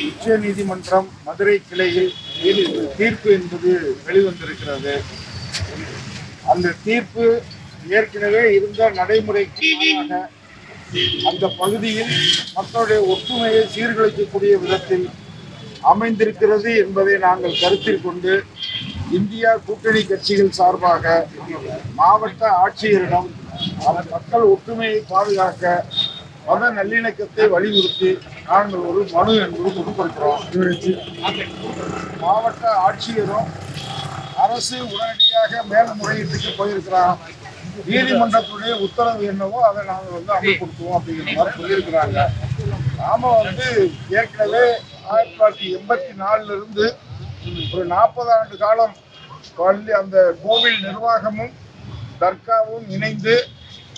உச்ச நீதிமன்றம் மதுரை கிளையில் தீர்ப்பு- என்பது வெளிவந்திருக்கிறது. அந்த தீர்ப்பு ஏற்கனவே இருந்த நடைமுறைக்கு அந்த பகுதியில் மக்களுடைய ஒற்றுமையை சீர்குலைக்கக்கூடிய விதத்தில் அமைந்திருக்கிறது என்பதை நாங்கள் கருத்தில் கொண்டு இந்தியா கூட்டணி கட்சிகள் சார்பாக மாவட்ட ஆட்சியரிடம் மக்கள் ஒற்றுமையை பாதுகாக்க மத நல்லிணக்கத்தை வலியுறுத்தி நாங்கள் ஒரு மனு என்பது கொடுத்திருக்கிறோம். மாவட்ட ஆட்சியரும் அரசு உடனடியாக மேல்முறையீட்டுக்கு போயிருக்கிறார். நீதிமன்றத்துடைய உத்தரவு என்னவோ அதை நாங்கள் வந்து அமல்படுத்துவோம் அப்படிங்கிற மாதிரி சொல்லியிருக்கிறாங்க. நாம வந்து ஏற்கனவே ஆயிரத்தி தொள்ளாயிரத்தி எண்பத்தி நாலுல இருந்து ஒரு நாற்பது ஆண்டு காலம் பள்ளி அந்த கோவில் நிர்வாகமும் தர்காவும் இணைந்து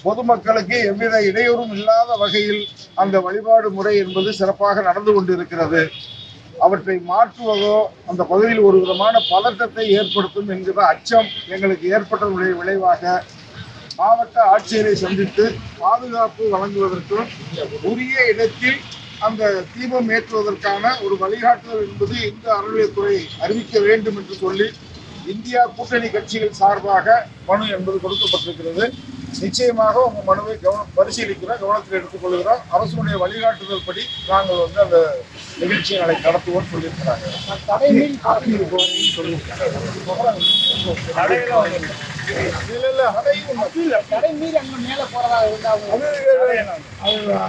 பொதுமக்களுக்கு எவ்வித இடையூறும் இல்லாத வகையில் அந்த வழிபாடு முறை என்பது சிறப்பாக நடந்து கொண்டிருக்கிறது. அவற்றை மாற்றுவதோ அந்த பகுதியில் ஒரு விதமான பதட்டத்தை ஏற்படுத்தும் என்கிற அச்சம் எங்களுக்கு ஏற்பட்டதுடைய விளைவாக மாவட்ட ஆட்சியரை சந்தித்து பாதுகாப்பு வழங்குவதற்கும் உரிய இடத்தில் அந்த தீபம் ஏற்றுவதற்கான ஒரு வழிகாட்டுதல் என்பது இந்து அறநிலையத்துறை அறிவிக்க வேண்டும் என்று சொல்லி இந்தியா கூட்டணி கட்சிகள் சார்பாக மனு என்பது கொடுக்கப்பட்டிருக்கிறது. நிச்சயமாக உங்க மனுவை கவனம் பரிசீலிக்கிறோம் கவனத்தில் எடுத்துக்கொள்கிறோம். அரசுடைய வழிகாட்டுதல் படி நாங்கள் வந்து அந்த நிகழ்ச்சியை நாளை நடத்துவோம் சொல்லியிருக்கிறாங்க.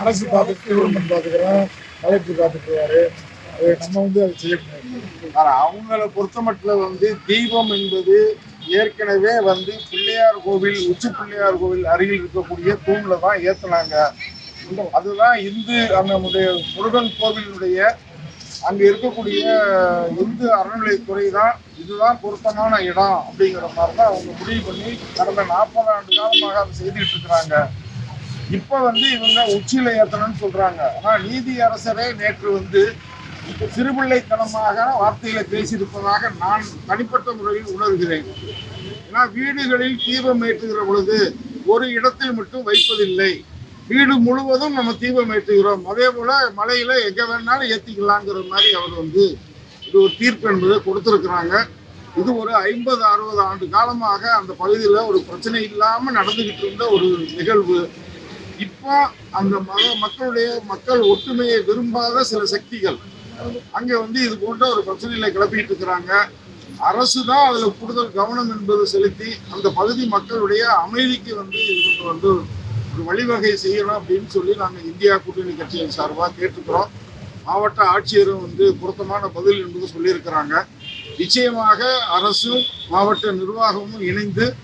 அரசு பார்த்துட்டு கவர்மெண்ட் பார்த்துக்கிறோம். கலெக்டர் பார்த்துக்குவாரு அது நம்ம வந்து அதை செய்ய அவங்கள பொறுத்த மட்டும் வந்து தீபம் என்பது ஏற்கனவே வந்து பிள்ளையார் கோவில் உச்சி பிள்ளையார் கோவில் அருகில் இருக்கக்கூடிய தூண்ல தான் ஏத்துனாங்க. அதுதான் இந்து நம்முடைய முருகன் கோவிலுடைய அங்க இருக்கக்கூடிய இந்து அறநிலையத்துறை தான் இதுதான் பொருத்தமான இடம் அப்படிங்கிற மாதிரி தான் அவங்க முடிவு பண்ணி கடந்த நாற்பது ஆண்டு காலமாக அதை செய்துட்டு இருக்கிறாங்க. இப்ப வந்து இவங்க உச்சியில ஏத்தணும்னு சொல்றாங்க. ஆனா நீதி அரசரே நேற்று வந்து சிறுபிள்ளைத்தனமாக வார்த்தைகளை பேசியிருப்பதாக நான் தனிப்பட்ட முறையில் உணர்கிறேன். ஏன்னா வீடுகளில் தீபம் ஏற்றுகிற பொழுது ஒரு இடத்தில் மட்டும் வைப்பதில்லை. வீடு முழுவதும் நம்ம தீபம் ஏற்றுகிறோம். அதே போல மலையில எங்க வேணாலும் ஏற்றிக்கலாங்கிற மாதிரி அவர் வந்து இது ஒரு தீர்ப்பு என்பதை கொடுத்துருக்குறாங்க. இது ஒரு ஐம்பது அறுபது ஆண்டு காலமாக அந்த பகுதியில் ஒரு பிரச்சனை இல்லாமல் நடந்துகிட்டு இருந்த ஒரு நிகழ்வு. இப்போ அந்த மத மக்களுடைய மக்கள் ஒற்றுமையை விரும்பாத சில சக்திகள் அங்க வந்து இது போன்ற ஒரு பிரச்சனைகளை கிளப்பிட்டு இருக்கிறாங்க. அரசு தான் அதுல கூடுதல் கவனம் என்பது செலுத்தி அந்த பகுதி மக்களுடைய அமைதிக்கு வந்து இவங்க வந்து ஒரு வழிவகை செய்யணும் அப்படின்னு சொல்லி நாங்கள் இந்தியா கூட்டணி கட்சியின் சார்பாக கேட்டுக்கிறோம். மாவட்ட ஆட்சியரும் வந்து பொருத்தமான பதில் என்பது சொல்லியிருக்கிறாங்க. நிச்சயமாக அரசும் மாவட்ட நிர்வாகமும் இணைந்து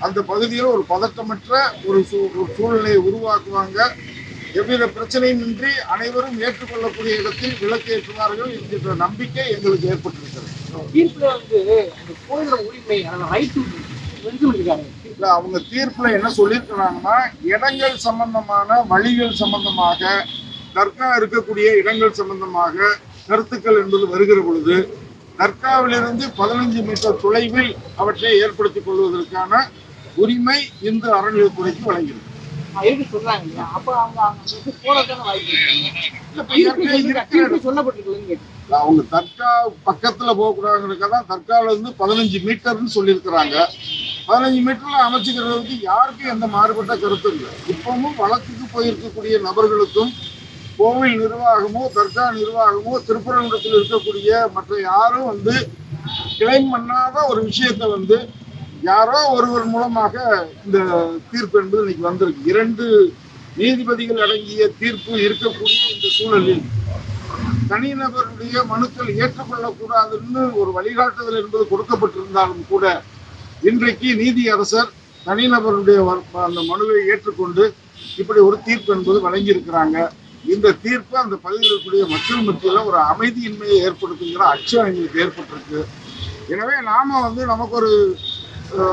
அந்த பகுதியில் ஒரு பதட்டமற்ற ஒரு சூ- ஒரு சூழ்நிலையை உருவாக்குவாங்க. எவ்வித பிரச்சனையும் இன்றி அனைவரும் ஏற்றுக்கொள்ளக்கூடிய இடத்தில் விளக்கேற்றுவார்கள் என்கின்ற நம்பிக்கை எங்களுக்கு ஏற்பட்டிருக்கிறது. தீர்ப்புல வந்து அந்த கோயிலோட உரிமை ரைட்டு அவங்க தீர்ப்புல என்ன சொல்லியிருக்கிறாங்கன்னா இடங்கள் சம்பந்தமான வழிகள் சம்பந்தமாக தர்கா இருக்கக்கூடிய இடங்கள் சம்பந்தமாக கருத்துக்கள் என்பது வருகிற பொழுது தர்காவிலிருந்து பதினஞ்சு மீட்டர் தொலைவில் அவற்றை ஏற்படுத்திக் கொள்வதற்கான உரிமை இந்து அறநிலையத்துறைக்கு வழங்கியிருக்கு நான் சொல்றாங்க இல்லையா? அவங்க அவங்க வந்து போறதுக்கான வாய்ப்பு சொல்லப்பட்டிருக்குன்னு அவங்க தர்கா பக்கத்துல போகக்கூடாதுங்கிறதுக்காக தர்கால இருந்து பதினஞ்சு மீட்டர்னு சொல்லியிருக்கிறாங்க. பதினஞ்சு மீட்டர்ல அமைச்சுக்கிறதுக்கு யாருக்கும் எந்த மாறுபட்ட கருத்தும் இல்லை. இப்பவும் வழக்குக்கு போயிருக்கக்கூடிய நபர்களுக்கும் கோவில் நிர்வாகமோ தர்கா நிர்வாகமோ திருப்பரங்குன்றத்தில் இருக்கக்கூடிய மற்ற யாரும் வந்து கிளைம் பண்ணாத ஒரு விஷயத்தை வந்து யாரோ ஒருவர் மூலமாக இந்த தீர்ப்பு என்பது இன்னைக்கு வந்திருக்கு. இரண்டு நீதிபதிகள் அடங்கிய தீர்ப்பு இருக்கக்கூடிய இந்த சூழலில் தனிநபருடைய மனுக்கள் ஏற்றுக்கொள்ளக்கூடாதுன்னு ஒரு வழிகாட்டுதல் என்பது கொடுக்கப்பட்டிருந்தாலும் கூட இன்றைக்கு நீதி அரசர் தனிநபருடைய அந்த மனுவை ஏற்றுக்கொண்டு இப்படி ஒரு தீர்ப்பு என்பது வழங்கியிருக்கிறாங்க. இந்த தீர்ப்பு அந்த பகுதியில் இருக்கக்கூடிய மக்கள் மத்தியில் ஒரு அமைதியின்மையை ஏற்படுத்துகிற அச்சம் எங்களுக்கு ஏற்பட்டிருக்கு. எனவே நாம வந்து நமக்கு ஒரு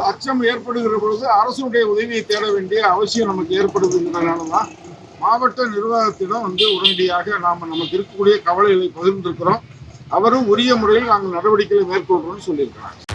அச்சம் ஏற்படுகிற பொழுது அரசுடைய உதவியை தேட வேண்டிய அவசியம் நமக்கு ஏற்படுதுங்கிறதுனால தான் மாவட்ட நிர்வாகத்திடம் வந்து உடனடியாக நாம் நமக்கு இருக்கக்கூடிய கவலைகளை பகிர்ந்திருக்கிறோம். அவரும் உரிய முறையில் நாங்கள் நடவடிக்கைகளை மேற்கொள்கிறோம்னு சொல்லியிருக்கிறாங்க